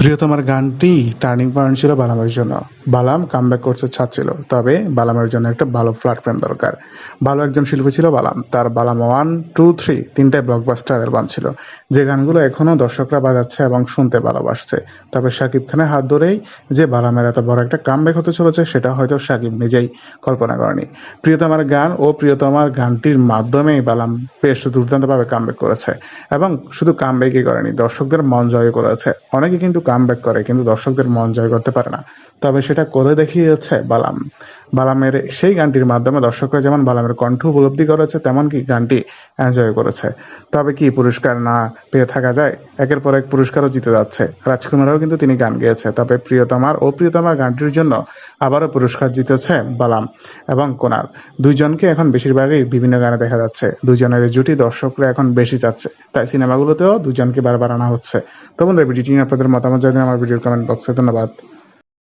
প্রিয়তমার গানটি turning point ছিল বালামের জন্য। বালাম কামব্যাক করতে চাচ্ছিল, তবে বালামের জন্য একটা ভালো প্ল্যাটফর্ম দরকার। ভালো একজন শিল্পী ছিল বালাম, তার বালাম ওয়ান টু থ্রি তিনটায় ব্লকবাস্টার অ্যালবাম ছিল। যে গানগুলো এখনও দর্শকরা বাজাচ্ছে এবং শুনতে ভালোবাসছে। তবে শাকিব খানের হাত ধরেই যে বালামের এত বড় একটা কামব্যাক হতে চলেছে, সেটা হয়তো শাকিব নিজেই কল্পনা করেনি। প্রিয়তমার গান ও প্রিয়তমার গানটির মাধ্যমেই বালাম বেশ দুর্দান্তভাবে কামব্যাক করেছে এবং শুধু কামব্যাকই করেনি, দর্শকদের মন জয় করেছে। অনেকে কিন্তু কামব্যাক করে কিন্তু দর্শকদের মন জয় করতে পারে না। তবে সেটা করে দেখিয়েছে বালাম। বালামের সেই গানটির মাধ্যমে দর্শকরা যেমন বালামের কণ্ঠ উপলব্ধি করেছে তেমন কি গানটি এনজয় করেছে। তবে কি পুরস্কার না পেয়ে থাকা যায়? একের পর এক পুরস্কারও জিতে যাচ্ছে। রাজকুমারও কিন্তু তিনি গান গেয়েছে। তবে প্রিয়তমার ও প্রিয়তমা গানটির জন্য আবারও পুরস্কার জিতেছে বালাম এবং কোনাল দুইজনকে এখন বেশিরভাগই বিভিন্ন গানে দেখা যাচ্ছে। দুজনের জুটি দর্শকরা এখন বেশি চাচ্ছে। তাই সিনেমাগুলোতেও দুজনকে বারবার আনা হচ্ছে। তো বন্ধুরা, ভিডিওটি আপনাদের মতামত জানিয়ে আমার ভিডিওর কমেন্ট বক্সে ধন্যবাদ।